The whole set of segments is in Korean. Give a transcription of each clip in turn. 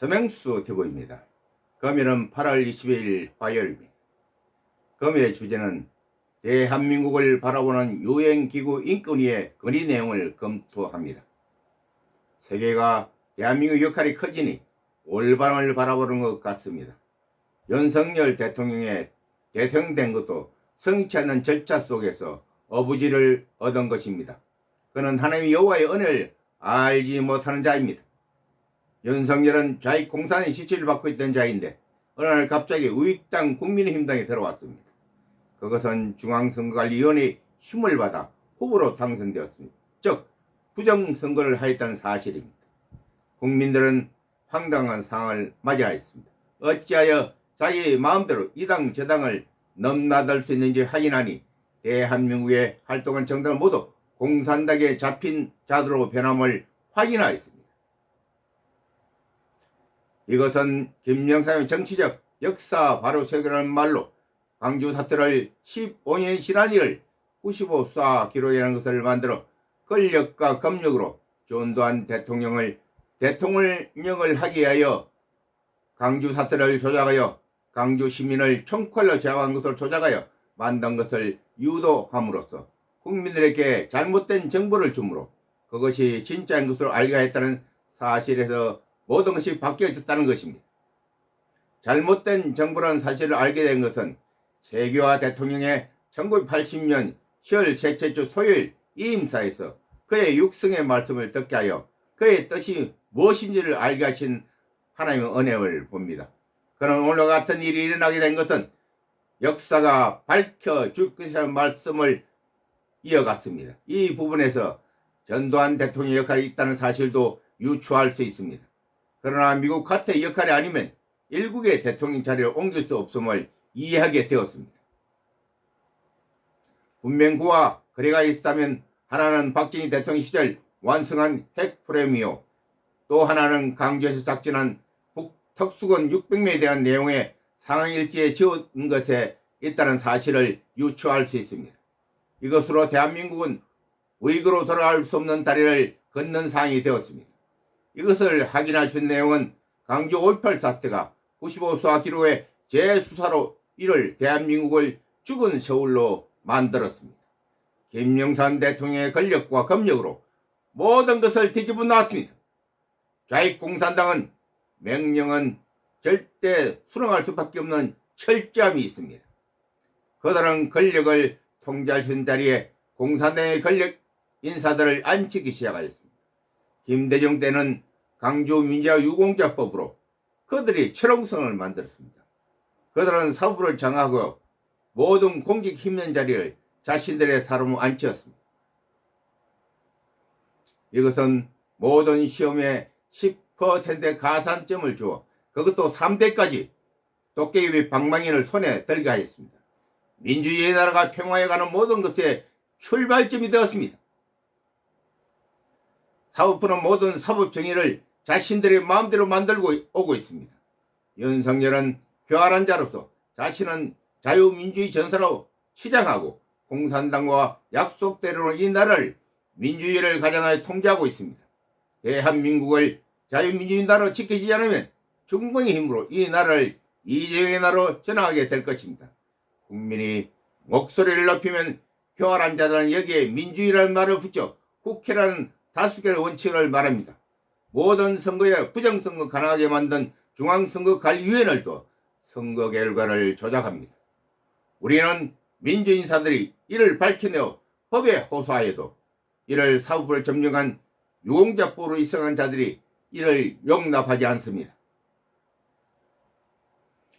서명수 대보입니다. 금일은 8월 22일 화요일입니다. 금의 주제는 대한민국을 바라보는 유엔기구 인권위의 건의 내용을 검토합니다. 세계가 대한민국 역할이 커지니 올바름을 바라보는 것 같습니다. 윤석열 대통령의 대성된 것도 성치 않는 절차 속에서 어부지를 얻은 것입니다. 그는 하나님의 여호와의 은혜를 알지 못하는 자입니다. 윤석열은 좌익 공산의 시치를 받고 있던 자인데 어느 날 갑자기 우익당 국민의힘당에 들어왔습니다. 그것은 중앙선거관리위원회의 힘을 받아 후보로 당선되었습니다. 즉 부정선거를 하였다는 사실입니다. 국민들은 황당한 상황을 맞이하였습니다. 어찌하여 자기 마음대로 이당 저당을 넘나들 수 있는지 확인하니 대한민국의 활동한 정당은 모두 공산당에 잡힌 자들로 변함을 확인하였습니다. 이것은 김영삼의 정치적 역사 바로 세계라는 말로 광주 사태를 15년 지난 일을 95사 기록이라는 것을 만들어 권력과 검력으로 전두환 대통령을 대통령을 하게 하여 강주 사태를 조작하여 강주 시민을 총칼로 제압한 것을 조작하여 만든 것을 유도함으로써 국민들에게 잘못된 정보를 주므로 그것이 진짜인 것으로 알게 했다는 사실에서 모든 것이 바뀌어졌다는 것입니다. 잘못된 정보라는 사실을 알게 된 것은 세계화 대통령의 1980년 10월 셋째 주 토요일 이임사에서 그의 육성의 말씀을 듣게 하여 그의 뜻이 무엇인지를 알게 하신 하나님의 은혜를 봅니다. 그런 오늘 같은 일이 일어나게 된 것은 역사가 밝혀 줄 것이라는 말씀을 이어갔습니다. 이 부분에서 전두환 대통령의 역할이 있다는 사실도 유추할 수 있습니다. 그러나 미국 카트의 역할이 아니면 일국의 대통령 자리를 옮길 수 없음을 이해하게 되었습니다. 분명 그와 거래가 있다면 하나는 박정희 대통령 시절 완성한 핵 프레미오 또 하나는 강주에서 작전한 북특수군 600명에 대한 내용의 상황일지에 지은 것에 있다는 사실을 유추할 수 있습니다. 이것으로 대한민국은 우익으로 돌아갈 수 없는 다리를 걷는 상황이 되었습니다. 이것을 있는 내용은 강주 5.18 사태가 95수화 기록의 재수사로 이를 대한민국을 죽은 서울로 만들었습니다. 김영삼 대통령의 권력과 검력으로 모든 것을 뒤집어 놨습니다. 좌익 공산당은 명령은 절대 수령할 수밖에 없는 철저함이 있습니다. 그들은 권력을 통제할 수 있는 자리에 공산당의 권력 인사들을 앉히기 시작하였습니다. 김대중 때는 강주 민주화 유공자법으로 그들이 철옹성을 만들었습니다. 그들은 사부를 정하고 모든 공직 힘있는 자리를 자신들의 사람으로 앉혔습니다. 이것은 모든 시험에 10% 가산점을 주어 그것도 3대까지 도깨비 방망이를 손에 들게 하였습니다. 민주주의 나라가 평화해 가는 모든 것의 출발점이 되었습니다. 사법부는 모든 사법 정의를 자신들의 마음대로 만들고 오고 있습니다. 윤석열은 교활한 자로서 자신은 자유민주주의 전사로 시장하고 공산당과 약속대로는 이 나라를 민주주의를 가장하여 통제하고 있습니다. 대한민국을 자유민주주의 나라로 지켜지지 않으면 중공의 힘으로 이 나라를 이재용의 나라로 전환하게 될 것입니다. 국민이 목소리를 높이면 교활한 자들은 여기에 민주주의라는 말을 붙여 국회라는 다수결 원칙을 말합니다. 모든 선거에 부정선거 가능하게 만든 중앙선거관리위원회를 또 선거 결과를 조작합니다. 우리는 민주인사들이 이를 밝혀내어 법에 호소하여도 이를 사법부를 점령한 유공자법으로 이성한 자들이 이를 용납하지 않습니다.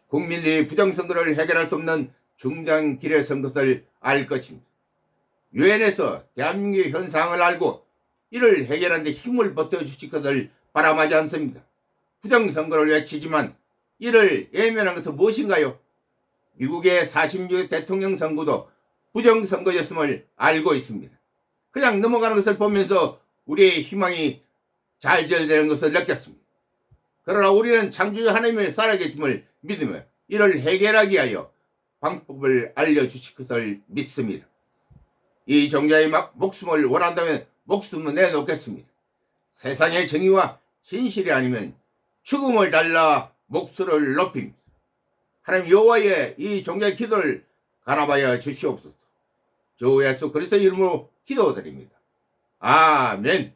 국민들이 부정선거를 해결할 수 없는 중대한 길에 선 것을 알 것입니다. 유엔에서 대한민국의 현상을 알고 이를 해결하는 데 힘을 버텨주실 것을 바람하지 않습니다. 부정선거를 외치지만 이를 예면한 것은 무엇인가요? 미국의 46회 대통령 선거도 부정선거였음을 알고 있습니다. 그냥 넘어가는 것을 보면서 우리의 희망이 잘절되는 것을 느꼈습니다. 그러나 우리는 창조주 하나님의 살아계심을 믿으며 이를 해결하기 위하여 방법을 알려주실 것을 믿습니다. 이 종자의 막 목숨을 원한다면 목숨을 내놓겠습니다. 세상의 정의와 진실이 아니면 죽음을 달라 목소리를 높임 하나님 여호와의 이 종자의 기도를 가나봐야 주시옵소서. 주 예수 그리스도 이름으로 기도드립니다. 아멘